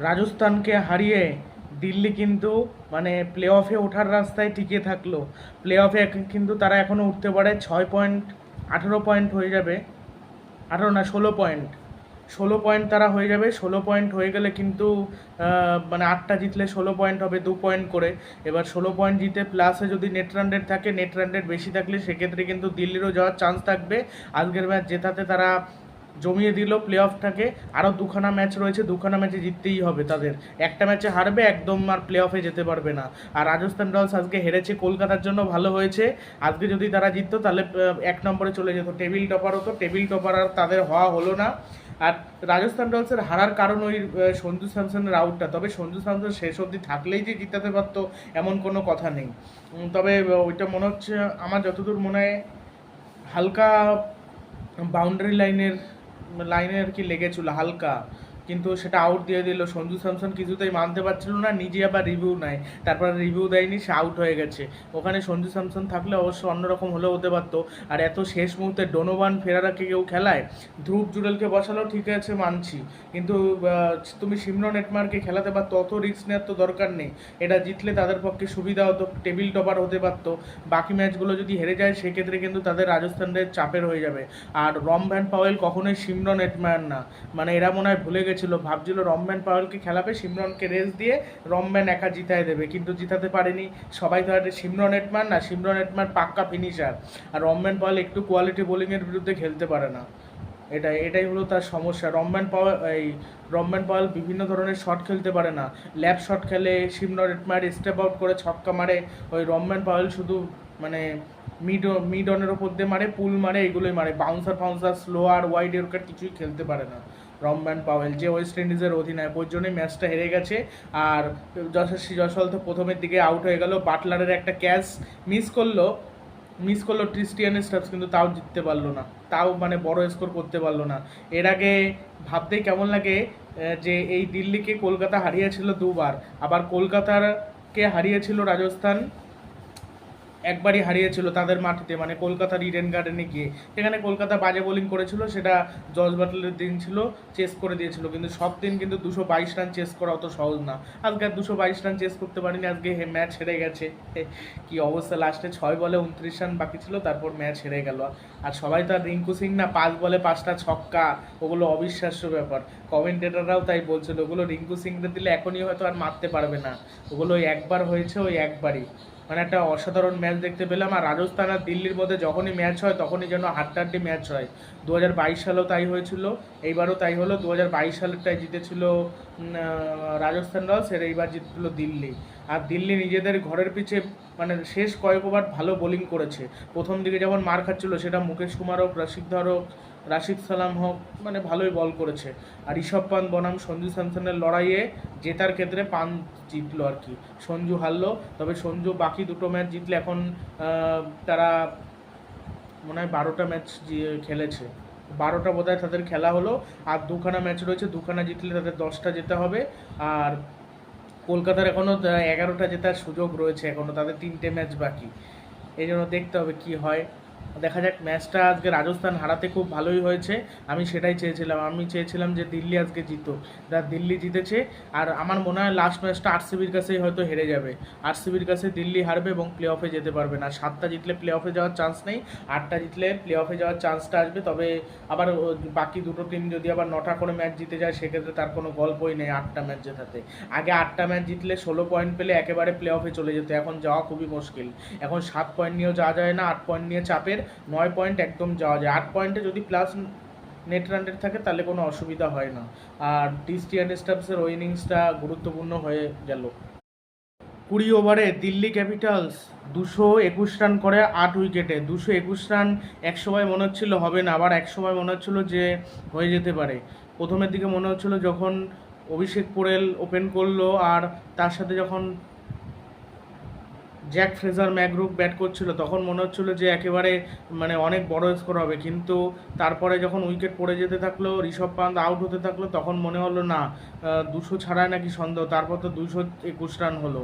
রাজস্থানকে হারিয়ে দিল্লি কিন্তু মানে প্লে অফে ওঠার রাস্তায় টিকে থাকল। প্লে অফে কিন্তু তারা এখনও উঠতে পারে, ছয় পয়েন্ট আঠেরো পয়েন্ট হয়ে যাবে। আঠেরো না, ষোলো পয়েন্ট ষোলো পয়েন্ট তারা হয়ে যাবে, ষোলো পয়েন্ট হয়ে গেলে কিন্তু মানে আটটা জিতলে ষোলো পয়েন্ট হবে, দু পয়েন্ট করে। এবার ষোলো পয়েন্ট জিতে প্লাসে যদি নেট রান থাকে নেট রান বেশি থাকলে সেক্ষেত্রে কিন্তু দিল্লিরও যাওয়ার চান্স থাকবে। আজকের ম্যাচ জেতাতে তারা জমিয়ে দিল প্লে অফটাকে আরও দুখানা ম্যাচ রয়েছে, দুখানা ম্যাচে জিততেই হবে তাদের। একটা ম্যাচে হারবে, একদম আর প্লে অফে যেতে পারবে না। আর রাজস্থান রয়্যালস আজকে হেরেছে, কলকাতার জন্য ভালো হয়েছে। আজকে যদি তারা জিততো, তাহলে এক নম্বরে চলে যেত। টেবিল টপার হতো টেবিল টপার আর তাদের হওয়া হলো না। আর রাজস্থান রয়্যালসের হারার কারণ ওই সঞ্জু স্যামসনের আউটটা তবে সঞ্জু স্যামসন শেষ অবধি থাকলেই যে জিতাতে পারতো, এমন কোনো কথা নেই। তবে ওইটা মনে হচ্ছে, আমার যতদূর মনে হয়, হালকা বাউন্ডারি লাইনের লাইনে আর কি লেগেছিল হালকা কিন্তু সেটা আউট দিয়ে দিল। সঞ্জু স্যামসন কিছুতেই মানতে পারছিল না, নিজে আবার রিভিউ নেয়। তারপর রিভিউ দেয়নি, সে আউট হয়ে গেছে। ওখানে সঞ্জু স্যামসন থাকলে অবশ্য অন্যরকম হলেও হতে পারতো। আর এত শেষ মুহূর্তে ডোনোবান ফেরারাকে কেউ খেলায়, ধ্রুব জুডেলকে বসালেও ঠিক আছে, মানছি। কিন্তু তুমি সিমরন নেটমার্কে খেলাতে পারতো অত রিস্ক নেওয়ার তো দরকার নেই। এটা জিতলে তাদের পক্ষে সুবিধা হতো টেবিল টপার হতে পারতো। বাকি ম্যাচগুলো যদি হেরে যায়, সেক্ষেত্রে কিন্তু তাদের রাজস্থানের চাপের হয়ে যাবে। আর রম ভ্যান পাওয়েল কখনোই সিমরন এটমার না। মানে এরা মনে হয় ভুলে গেছিল ভাবছিল রমম্যান পাওয়েলকে খেলাবে, সিমরনকে রেস দিয়ে রমম্যান একা জিতায় দেবে, কিন্তু জিতাতে পারেনি। সবাই আর সিমরন এটমান না, সিমরন এটমান পাক্কা ফিনিশার আর রমম্যান পাওয়েল একটু কোয়ালিটি বোলিংয়ের বিরুদ্ধে খেলতে পারে না। এটাই এটাই হলো তার সমস্যা। রমম্যান পাওয়াল এই রমম্যান পাওয়াল বিভিন্ন ধরনের শট খেলতে পারে না। ল্যাপ শট খেলে সিমরন এটমার স্টেপ আউট করে ছক্কা মারে। ওই রমম্যান পাওয়েল শুধু মানে মিড মিড অনের ওপর দিয়ে মারে পুল মারে, এগুলোই মারে। বাউন্সার ফাউন্সার স্লোয়ার ওয়াইড এরকার কিছুই খেলতে পারে না। রমম্যান পাওয়েল, যে ওয়েস্ট ইন্ডিজের অধিনায়ক ওই জন্যই ম্যাচটা হেরে গেছে। আর যশস্বী জয়সওয়াল তো প্রথমের দিকে আউট হয়ে গেল। বাটলারের একটা ক্যাচ মিস করল মিস করল ক্রিস্টিয়ান স্টাফস, কিন্তু তাও জিততে পারল না। তাও মানে বড় স্কোর করতে পারল না। এর আগে ভাবতেই কেমন লাগে যে এই দিল্লিকে কলকাতা হারিয়েছিল দুবার, আবার কলকাতারকে হারিয়েছিল রাজস্থান। একবারই হারিয়েছিল তাদের মাটিতে মানে কলকাতার ইডেন গার্ডেনে গিয়ে। সেখানে কলকাতা বাজে বোলিং করেছিল, সেটা জর্জ বাটলের দিন ছিল চেস করে দিয়েছিল। কিন্তু সব দিন কিন্তু দুশো বাইশ রান চেস করা অত সহজ না। আজকে আর দুশো বাইশ রান চেস করতে পারিনি, আজকে হে ম্যাচ হেরে গেছে। কি অবস্থা? লাস্টে ছয় বলে উনত্রিশ রান বাকি ছিল, তারপর ম্যাচ হেরে গেল। আর সবাই তো আর রিঙ্কু সিং না, পাঁচ বলে পাঁচটা ছক্কা, ওগুলো অবিশ্বাস্য ব্যাপার। কমেন্টেটররাও তাই বলছিল, ওগুলো রিঙ্কু সিংকে দিলে এখনই হয়তো আর মারতে পারবে না। ওগুলো একবার হয়েছে, ওই একবারই। মানে একটা অসাধারণ ম্যাচ দেখতে পেলাম। আর রাজস্থান আর দিল্লির মধ্যে যখনই ম্যাচ হয়, তখনই যেন হাড্ডাহাড্ডি ম্যাচ হয়। দু হাজার বাইশ সালেও তাই হয়েছিল, এইবারও তাই হলো। দু হাজার বাইশ সালেরটাই জিতেছিল রাজস্থান রয়্যালস এর এইবার জিতছিল দিল্লি। আর দিল্লি নিজেদের ঘরের পিছে মানে শেষ কয়েক ওভার ভালো বোলিং করেছে। প্রথম দিকে যেমন মার খাচ্ছিল, সেটা মুকেশ কুমার হোক রশিদ ধর হোক রাশিদ সালাম হোক মানে ভালোই বল করেছে। আর ঋষভ পান্ত বনাম, সঞ্জু স্যামসনের লড়াইয়ে জেতার ক্ষেত্রে পান জিতলো আর কি। সঞ্জু হারলো, তবে সঞ্জু বাকি দুটো ম্যাচ জিতলে এখন তারা মনে হয় বারোটা ম্যাচ খেলেছে। বারোটা বোধহয় তাদের খেলা হলো, আর দুখানা ম্যাচ রয়েছে, দুখানা জিতলে তাদের দশটা যেতে হবে। আর কলকাতার এখনও এগারোটা জেতার সুযোগ রয়েছে এখনও তাদের তিনটে ম্যাচ বাকি। এই জন্য দেখতে হবে কি হয়। দেখা যাক ম্যাচটা আজকে রাজস্থান হারাতে খুব ভালোই হয়েছে। আমি সেটাই চেয়েছিলাম। আমি চেয়েছিলাম যে দিল্লি আজকে জিতুক। যা দিল্লি জিতেছে, আর আমার মনে হয় লাস্ট ম্যাচটা আরসিবির কাছেই হয়তো হেরে যাবে। আরসিবির কাছে দিল্লি হারবে এবং প্লে অফে যেতে পারবে না। সাতটা জিতলে প্লে অফে যাওয়ার চান্স নেই, আটটা জিতলে প্লে অফে যাওয়ার চান্সটা আসবে। তবে আবার বাকি দুটো টিম যদি আবার নটা করে ম্যাচ জিতে যায়, সেক্ষেত্রে তার কোনো গল্পই নেই আটটা ম্যাচ জেতাতে। আগে আটটা ম্যাচ জিতলে ষোলো পয়েন্ট পেলে একেবারে প্লে অফে চলে যেত। এখন যাওয়া খুবই মুশকিল। এখন সাত পয়েন্ট নিয়েও যাওয়া যায় না, আট পয়েন্ট নিয়ে চাপের। নয় পয়েন্ট একদম যাওয়া যায়। আট পয়েন্টে যদি প্লাস নেট রান রেট থাকে, তাহলে কোনো অসুবিধা হয় না। আর ডিস্টিয়ান স্টাফসের ওই ইনিংসটা গুরুত্বপূর্ণ হয়ে গেল। কুড়ি ওভারে দিল্লি ক্যাপিটালস দুশো একুশ রান করে আট উইকেটে দুশো একুশ রান এক সময় মনে হচ্ছিল হবে না, আবার এক সময় মনে হচ্ছিল যে হয়ে যেতে পারে। প্রথমের দিকে মনে হচ্ছিল যখন অভিষেক পোরেল ওপেন করল, আর তার সাথে যখন জ্যাক ফ্রেজার ম্যাকরুক ব্যাট করছিল, তখন মনে হচ্ছিল যে একেবারে মানে অনেক বড় স্কোর হবে। কিন্তু তারপরে যখন উইকেট পড়ে যেতে থাকল, ঋষভ পান্ত আউট হতে থাকল, তখন মনে হলো না দুশো ছাড়ায় নাকি সন্দেহ। তারপর তো দুশো একুশ রান হলো।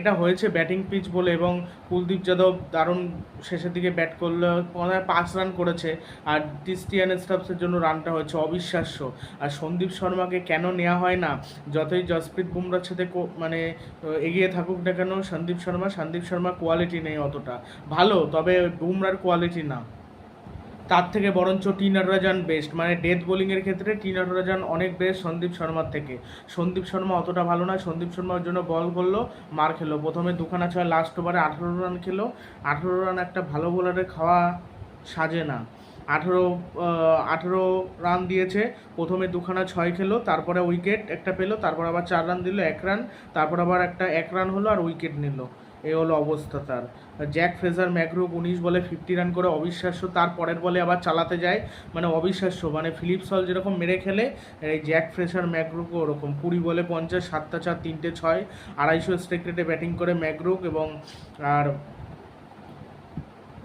এটা হয়েছে ব্যাটিং পিচ বলে এবং কুলদীপ যাদব দারুণ শেষের দিকে ব্যাট করল। মনে পাঁচ রান করেছে। আর ক্রিস্টিয়ান স্টাফসের জন্য রানটা হয়েছে অবিশ্বাস্য। আর সন্দীপ শর্মাকে কেন নেওয়া হয় না? যতই জসপ্রীত বুমরার সাথে মানে এগিয়ে থাকুক না কেন, সন্দীপ শর্মা, সন্দীপ শর্মা কোয়ালিটি নেই অতটা। ভালো, তবে বুমরার কোয়ালিটি না। তার থেকে বরঞ্চ টি নটরাজান বেস্ট মানে ডেথ বোলিংয়ের ক্ষেত্রে টি নটরাজান অনেক বেস্ট সন্দীপ শর্মার থেকে। সন্দীপ শর্মা অতটা ভালো না, সন্দীপ শর্মার জন্য বল করল, মার খেলো। প্রথমে দুখানা ছয় লাস্ট ওভারে আঠেরো রান খেলো। আঠেরো রান একটা ভালো বোলারের খাওয়া সাজে না। আঠেরো আঠেরো রান দিয়েছে, প্রথমে দুখানা ছয় খেলো, তারপরে উইকেট একটা পেল, তারপর আবার চার রান দিল, এক রান তারপর আবার একটা এক রান হলো আর উইকেট নিল। এই হলো অবস্থা তার। জ্যাক ফ্রেজার ম্যাকরুক উনিশ বলে ফিফটি রান করে অবিশ্বাস্য, তার পরের বলে আবার চালাতে যায় মানে অবিশ্বাস্য। মানে ফিলিপস হল যেরকম মেরে খেলে, এই জ্যাক ফ্রেজার ম্যাকরুকও ওরকম। কুড়ি বলে পঞ্চাশ, সাতটা চার, তিনটে ছয়, আড়াইশো স্ট্রেক রেটে ব্যাটিং করে ম্যাকরুক এবং আর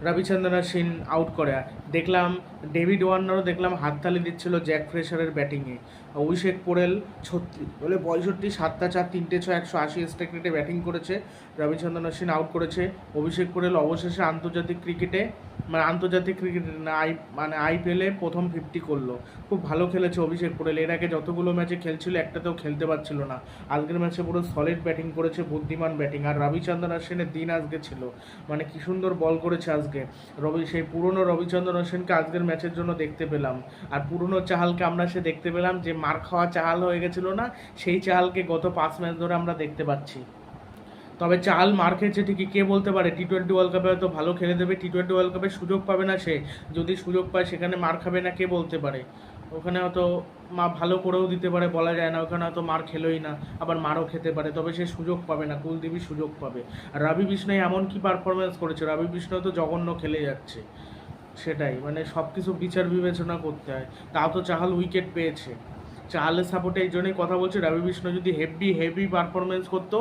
রবিচন্দ্রন সিন আউট করে। দেখলাম ডেভিড ওয়ার্নারও দেখলাম হাততালি দিচ্ছিল জ্যাক ফ্রেশারের ব্যাটিংয়ে অভিষেক পোরেল ছত্রিশ বলে পঁয়ষট্টি সাতটা চার, তিনটে ছয়, একশো আশি স্ট্রাইক রেটে ব্যাটিং করেছে। রবিচন্দ্রন অশ্বিন আউট করেছে। অভিষেক পোরেল অবশেষে আন্তর্জাতিক ক্রিকেটে মানে আন্তর্জাতিক ক্রিকেট আই মানে আইপিএলে প্রথম ফিফটি করল। খুব ভালো খেলেছে অভিষেক পোরেল এর আগে যতগুলো ম্যাচে খেলছিল, একটাতেও খেলতে পারছিল না। আজকের ম্যাচে পুরো সলিড ব্যাটিং করেছে, বুদ্ধিমান ব্যাটিং আর রবিচন্দ্রন অশ্বিনের দিন আজকে ছিল। মানে কি সুন্দর বল করেছে আজকে। রবি, সেই পুরনো রবিচন্দ্রন অশ্বিনকে আজকের ম্যাচের জন্য দেখতে পেলাম। আর পুরনো চাহালকে আমরা সে দেখতে পেলাম যে মার খাওয়া চাহাল হয়ে গেছিল না, সেই চাহালকে গত পাঁচ ম্যাচ ধরে আমরা দেখতে পাচ্ছি। তবে চাল মার খেয়েছে ঠিকই, কে বলতে পারে? টি টোয়েন্টি ওয়ার্ল্ড কাপে হয়তো ভালো খেলে দেবে টি টোয়েন্টি ওয়ার্ল্ড কাপে সুযোগ পাবে না সে। যদি সুযোগ পায় সেখানে মার খাবে না, কে বলতে পারে? ওখানে হয়তো মা ভালো করেও দিতে পারে বলা যায় না, ওখানে হয়তো মার খেলোই না, আবার মারও খেতে পারে, তবে সে সুযোগ পাবে না, কুলদেবী সুযোগ পাবে। আর রবি বিষ্ণু এমন কি পারফরমেন্স করেছে, রবি বিষ্ণু তো জঘন্য খেলে যাচ্ছে, সেটাই মানে সব কিছু বিচার বিবেচনা করতে হয়, তাও তো চাহাল উইকেট পেয়েছে। চাহালের সাপোর্টে এই জন্যই কথা বলছি রবি বিষ্ণু যদি হেভি হেভি পারফরমেন্স করতো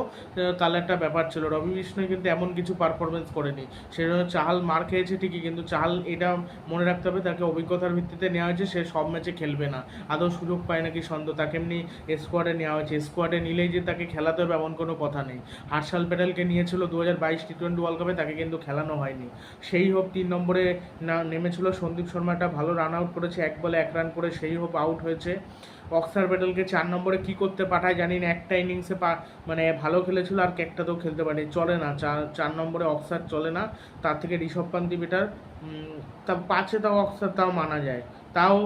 তাহলে একটা ব্যাপার ছিল। রবি বিষ্ণু কিন্তু এমন কিছু পারফরমেন্স করেনি। সেই জন্য চাহাল মার খেয়েছে ঠিকই, কিন্তু চাহাল এটা মনে রাখতে হবে, তাকে অভিজ্ঞতার ভিত্তিতে নেওয়া হয়েছে, সে সব ম্যাচে খেলবে না। আদৌ সুযোগ পায় নাকি সন্দেহ তাকে এমনি স্কোয়াডে নেওয়া হয়েছে। স্কোয়াডে নিলেই যে তাকে খেলাতে হবে এমন কোনো কথা নেই। হার্ষাল প্যাটেলকে নিয়েছিল দু হাজার বাইশ টি টোয়েন্টি ওয়ার্ল্ড কাপে তাকে কিন্তু খেলানো হয়নি। সেই হোপ তিন নম্বরে নেমেছিল সন্দীপ শর্মা একটা ভালো রান আউট করেছে, এক বলে এক রান করে সেই হোপ আউট হয়েছে। অক্সার প্যাটেলকে চার নম্বরে কি করতে পাঠায় জানি না, একটা ইনিংসে মানে ভালো খেলেছিল আর একটাতেও খেলতে পারেনি, চলে না, চার চার নম্বরে অক্সার চলে না, তার থেকে ঋষভ পান্তি বেটার তা পাঁচে তাও অক্সার তাও মানা যায়, তাও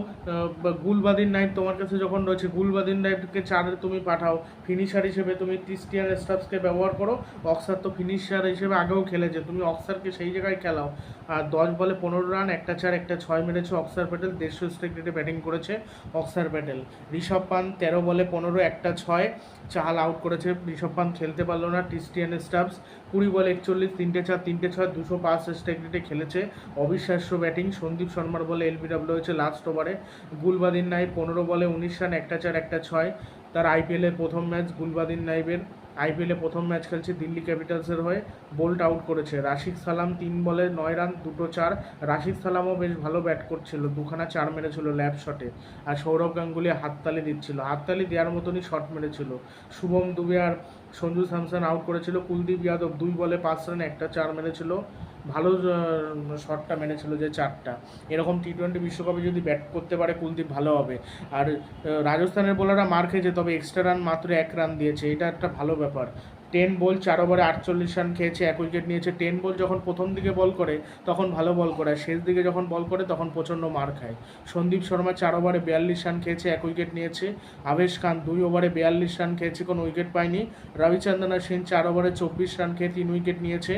গুলবাদিন নাইট তোমার কাছে যখন রয়েছে, গুলবাদিন নাইটকে চারে তুমি পাঠাও ফিনিশার হিসেবে তুমি ক্রিস্টিয়ান স্টাফসকে ব্যবহার করো অক্সার তো ফিনিশার হিসেবে আগেও খেলেছে, তুমি অক্সারকে সেই জায়গায় খেলাও, আর দশ বলে পনেরো রান একটা চার, একটা ছয় মেরেছে অক্সার প্যাটেল দেড়শো স্ট্রাইক রেটে ব্যাটিং করেছে অক্সার প্যাটেল ঋষভ পান তেরো বলে পনেরো, একটা ছয়, চাল আউট করেছে। ঋষভ পান খেলতে পারল না টিস্টিয়ান স্টাফস কুড়ি বলে একচল্লিশ, তিনটে চার, তিনটে ছয়, দুশো পাঁচ রেটে খেলেছে। অবিশ্বাস্য ব্যাটিং সন্দীপ শর্মার বলে এলবিডব্লিউ হয়েছে লাস্ট ওভারে গুলবাদিন নাইব, পনেরো বলে উনিশ রান একটা চার, একটা ছয়। তার আইপিএলের প্রথম ম্যাচ গুলবাদিন নাইবের। আইপিএলে প্রথম ম্যাচ খেলছে দিল্লি ক্যাপিটালসের হয়ে, বোল্ট আউট করেছে। রাশিদ সালাম তিন বলে নয় রান, দুটো চার। রাশিদ সালামও বেশ ভালো ব্যাট করছিল, দুখানা চার মেরেছিল ল্যাব শটে। আর সৌরভ গাঙ্গুলি হাততালি দিচ্ছিল। হাততালি দেওয়ার মতনই শট মেরেছিল। শুভম দুবে আর সঞ্জু স্যামসন আউট করেছিল। কুলদীপ যাদব দুই বলে পাঁচ রান একটা চার মেরেছিল। ভালো শটটা মেরেছিল যে চারটা। এরকম টি টোয়েন্টি বিশ্বকাপে যদি ব্যাট করতে পারে, কুলদীপ ভালো হবে। আর রাজস্থানের বোলাররা মার খেয়েছে, তবে এক্সট্রা রান মাত্র এক রান দিয়েছে। এটা একটা ভালো ব্যাপার। টেন বল চার ওভারে আটচল্লিশ রান খেয়েছে, এক উইকেট নিয়েছে। টেন বল যখন প্রথম দিকে বল করে, তখন ভালো বল করে। শেষ দিকে যখন বল করে, তখন প্রচণ্ড মার খায়। সন্দীপ শর্মা চার ওভারে বিয়াল্লিশ রান খেয়েছে, এক উইকেট নিয়েছে। আবেশ খান দুই ওভারে বিয়াল্লিশ রান খেয়েছে, কোনো উইকেট পায়নি। রবিচন্দ্রন অশ্বিন চার ওভারে চব্বিশ রান খেয়ে তিন উইকেট নিয়েছে।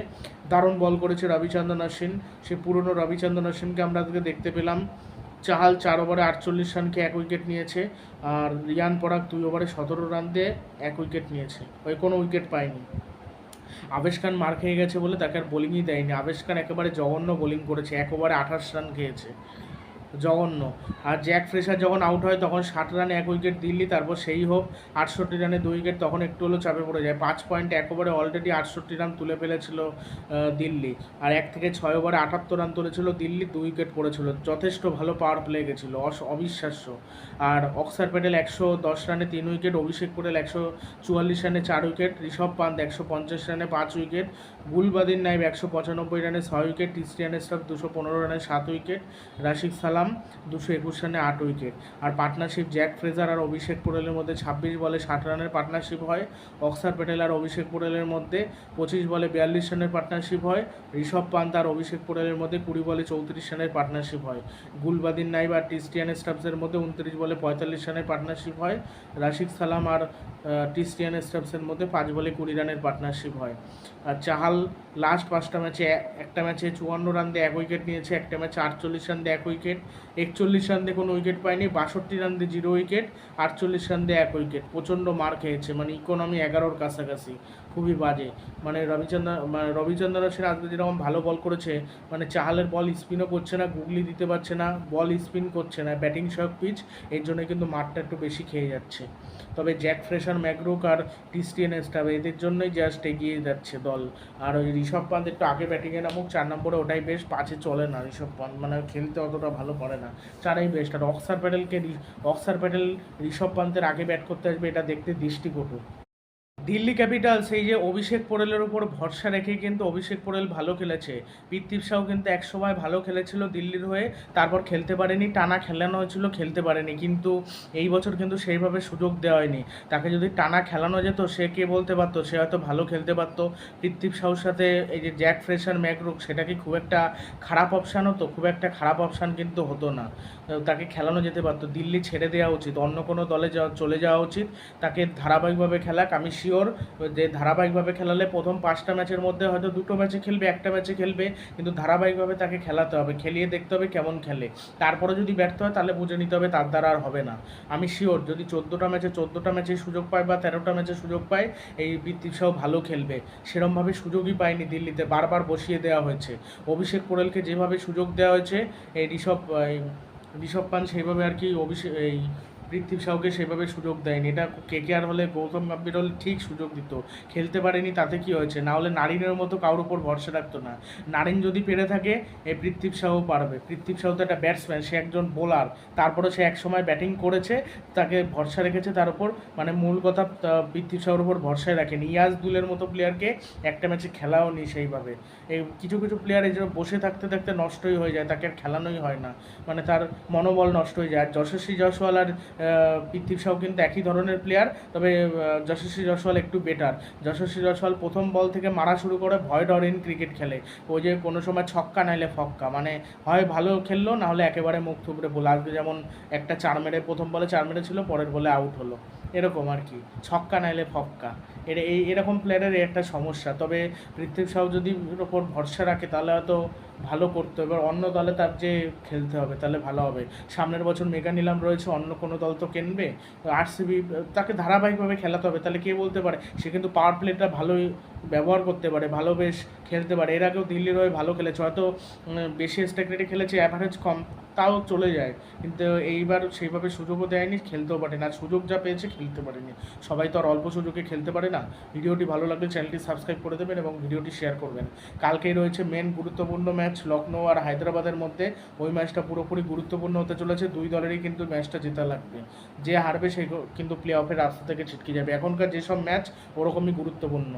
দারুণ বল করেছে রবিচন্দ্রন অশ্বিন সে পুরনো রবিচন্দ্রন অশ্বিনকে আমরা আজকে দেখতে পেলাম। চাহাল চার ওভারে আটচল্লিশ রানকে এক উইকেট নিয়েছে, আর রিয়ান পরাগ দুই ওভারে সতেরো রান দিয়ে এক উইকেট নিয়েছে, ওই কোনো উইকেট পায়নি। আবেশ খান মার খেয়ে গেছে বলে তাকে আর বোলিংই দেয়নি। আবেশ খান একেবারে জঘন্য বোলিং করেছে, এক ওভারে আঠাশ রান খেয়েছে। জঘন্য। আর জ্যাক ফ্রেশার যখন আউট হয়, তখন ষাট রানে এক উইকেট দিল্লি, তারপর সেই হোক, আটষট্টি রানে দুই উইকেট তখন একটু হলেও চাপে পড়ে যায়। পাঁচ পয়েন্ট এক ওভারে অলরেডি আটষট্টি রান তুলে ফেলেছিল দিল্লি। আর এক থেকে ছয় ওভারে আটাত্তর রান তুলেছিল, দিল্লি দুই উইকেট পড়েছিল যথেষ্ট ভালো পাওয়ার প্লে গেছিল, অস- অবিশ্বাস্য। আর অক্সার প্যাটেল একশো দশ রানে তিন উইকেট অভিষেক পটেল একশো চুয়াল্লিশ রানে চার উইকেট ঋষভ পান্ত একশো পঞ্চাশ রানে পাঁচ উইকেট গুলবাদিন নাইব একশো পঁচানব্বই রানে ছয় উইকেট ক্রিস্টিয়ান স্টাফ দুশো পনেরো রানে সাত উইকেট রাশিক সালাম দুশো একুশ রানে আট উইকেট। আর পার্টনারশিপ জ্যাক ফ্রেজার আর অভিষেক পোরেলের মধ্যে ছাব্বিশ বলে ষাট রানের পার্টনারশিপ হয়। অক্সার প্যাটেল আর অভিষেক পোরেলের মধ্যে পঁচিশ বলে বিয়াল্লিশ রানের পার্টনারশিপ হয়। ঋষভ পান্ত আর অভিষেক পোরেলের মধ্যে কুড়ি বলে চৌত্রিশ রানের পার্টনারশিপ হয়। গুলবাদিন নাইব আর ক্রিস্টিয়ান স্টাফসের মধ্যে উনত্রিশ বলে পঁয়তাল্লিশ রানের পার্টনারশিপ হয়। রাশিক সালাম আর ক্রিস্টিয়ান স্টাফসের মধ্যে পাঁচ বলে কুড়ি রানের পার্টনারশিপ হয়। আর চাহাল লাস্ট পাঁচটা ম্যাচে একটা ম্যাচে চুয়ান্ন রান দিয়ে এক উইকেট নিয়েছে, একটা ম্যাচে আটচল্লিশ রান দিয়ে এক উইকেট। একচল্লিশ রান দিয়ে কোনো উইকেট পায়নি, বাষট্টি রান দিয়ে জিরো উইকেট, আটচল্লিশ রান দিয়ে এক উইকেট। প্রচণ্ড মার খেয়েছে মানে ইকোনমি এগারোর কাছাকাছি। খুবই বাজে। মানে রবিচন্দ্র মানে রবিচন্দ্র সেন আজকে যেরকম ভালো বল করেছে মানে চাহালের বল স্পিনও করছে না, গুগলি দিতে পারছে না বল স্পিন করছে না ব্যাটিং সহায়ক পিচ এর জন্য কিন্তু মাঠটা একটু বেশি খেয়ে যাচ্ছে। তবে জ্যাক ফ্রেশার ম্যাকরুক আর ক্রিস্টিয়ান স্টাফ এদের জন্যই জাস্ট এগিয়ে যাচ্ছে দল। আর ওই ঋষভ পান্ত একটু আগে ব্যাটিংয়ে নামুক, চার নম্বরে ওটাই বেশ পাঁচে চলে না ঋষভ পান্ত। মানে খেলতে অতটা ভালো পারে না, চারাই বেস্ট আর অক্সার প্যাটেলকে অক্সার প্যাটেল ঋষভ পান্তের আগে ব্যাট করতে আসবে, এটা দেখতে দৃষ্টিকটু। দিল্লি ক্যাপিটালস, এই যে অভিষেক পোরেলের উপর ভরসা রেখে কিন্তু অভিষেক পোরেল ভালো খেলেছে। পৃথ্বী শাহ কিন্তু এক সময় ভালো খেলেছিল দিল্লির হয়ে, তারপর খেলতে পারেনি, টানা খেলানো হয়েছিল, খেলতে পারেনি। কিন্তু এই বছর কিন্তু সেইভাবে সুযোগ দেওয়া হয়নি। তাকে যদি টানা খেলানো যেত, সে কে বলতে পারতো? সে হয়তো ভালো খেলতে পারতো। পৃথ্বী শাহর সাথে এই যে জ্যাক ফ্রেশার ম্যাকরুক সেটা কি খুব একটা খারাপ অপশান হতো? খুব একটা খারাপ অপশান কিন্তু হতো না। তাকে খেলানো যেতে পারতো। দিল্লি ছেড়ে দেওয়া উচিত। অন্য কোনো দলে যাওয়া, চলে যাওয়া উচিত। তাকে ধারাবাহিকভাবে খেলাক। আমি শিওর যে ধারাবাহিকভাবে খেলালে প্রথম পাঁচটা ম্যাচের মধ্যে হয়তো দুটো ম্যাচে খেলবে, একটা ম্যাচে খেলবে, কিন্তু ধারাবাহিকভাবে তাকে খেলাতে হবে। খেলিয়ে দেখতে হবে কেমন খেলে। তারপরে যদি ব্যর্থ হয়, তাহলে বুঝে নিতে হবে তার দ্বারা আর হবে না। আমি শিওর, যদি চোদ্দোটা ম্যাচে চোদ্দোটা ম্যাচে সুযোগ পায় বা তেরোটা ম্যাচে সুযোগ পায়, এই বৃত্তিসাও ভালো খেলবে। সেরমভাবে সুযোগই পায়নি দিল্লিতে, বারবার বসিয়ে দেওয়া হয়েছে। অভিষেক পোরেলকে যেভাবে সুযোগ দেওয়া হয়েছে, এই ঋষভ ঋষভ পান সেইভাবে আর কি অভিষেক এই পৃথ্বী শাহকে সেভাবে সুযোগ দেয়নি। এটা কে কে আর হলে গৌতম গম্ভীর হলে ঠিক সুযোগ দিত। খেলতে পারেনি, তাতে কি হয়েছে? না হলে নারিনের মতো কারোর উপর ভরসা রাখতো না। নারিন যদি পেরে থাকে এই পৃথ্বী শাহও পারবে। পৃথ্বী শাহ তো একটা ব্যাটসম্যান সে একজন বোলার তারপরে সে একসময় ব্যাটিং করেছে, তাকে ভরসা রেখেছে তার উপর। মানে মূল কথা পৃথ্বী শাহর উপর ভরসায় রাখেনি। ইয়াজ দুলের মতো প্লেয়ারকে একটা ম্যাচে খেলাও নি সেইভাবে। এই কিছু কিছু প্লেয়ার এই বসে থাকতে থাকতে নষ্টই হয়ে যায়। তাকে আর খেলানোই হয় না। মানে তার মনোবল নষ্ট হয়ে যায়। আর যশস্বী জয়সওয়াল আর পৃথ্বী শাহ কিন্তু একই ধরনের প্লেয়ার তবে যশস্বী জয়সওয়াল একটু বেটার যশস্বী জয়সওয়াল প্রথম বল থেকে মারা শুরু করে ভয় ডরেন ক্রিকেট খেলে। ওই যে কোনো সময় ছক্কা নাইলে ফক্কা। মানে হয় ভালো খেললো, না হলে একেবারে মুখ থুবড়ে বলে। আজকে যেমন একটা চার মেরে, প্রথম বলে চার মেরে ছিল পরের বলে আউট হলো। এরকম আর কি। ছক্কা নাইলে ফক্কা। এর এই এরকম প্লেয়ারের একটা সমস্যা। তবে, পৃথ্বী শাহ যদি ওপর ভরসা রাখে, তাহলে হয়তো ভালো করতে হবে। অন্য দলে তার যে খেলতে হবে, তাহলে ভালো হবে। সামনের বছর মেগা নিলাম রয়েছে, অন্য কোনো দল তো কিনবে? আরসিবি, তাকে ধারাবাহিকভাবে খেলাতে হবে, তাহলে কে বলতে পারে? সে কিন্তু পাওয়ার প্লেটা ভালোই ব্যবহার করতে পারে, ভালো বেশ খেলতে পারে। এর আগেও দিল্লির হয়ে ভালো খেলেছে, হয়তো বেশি স্ট্রাইক রেটে খেলেছে অ্যাভারেজ কম, তাও চলে যায়। কিন্তু এইবার সেইভাবে সুযোগও দেয়নি, খেলতেও পারে না সুযোগ যা পেয়েছে, খেলতে পারেনি। সবাই তো আর অল্প সুযোগে খেলতে পারে না। ভিডিওটি ভালো লাগলে চ্যানেলটি সাবস্ক্রাইব করে দেবেন এবং ভিডিওটি শেয়ার করবেন। কালকেই রয়েছে মেন গুরুত্বপূর্ণ ম্যাচ লখনৌ আর হায়দ্রাবাদের মধ্যে। ওই ম্যাচটা পুরোপুরি গুরুত্বপূর্ণ হতে চলেছে। দুই দলেরই কিন্তু ম্যাচটা জেতা লাগবে। যে হারবে, সে কিন্তু প্লে অফের রাস্তা থেকে ছিটকে যাবে। এখনকার যেসব ম্যাচ ওরকমই গুরুত্বপূর্ণ।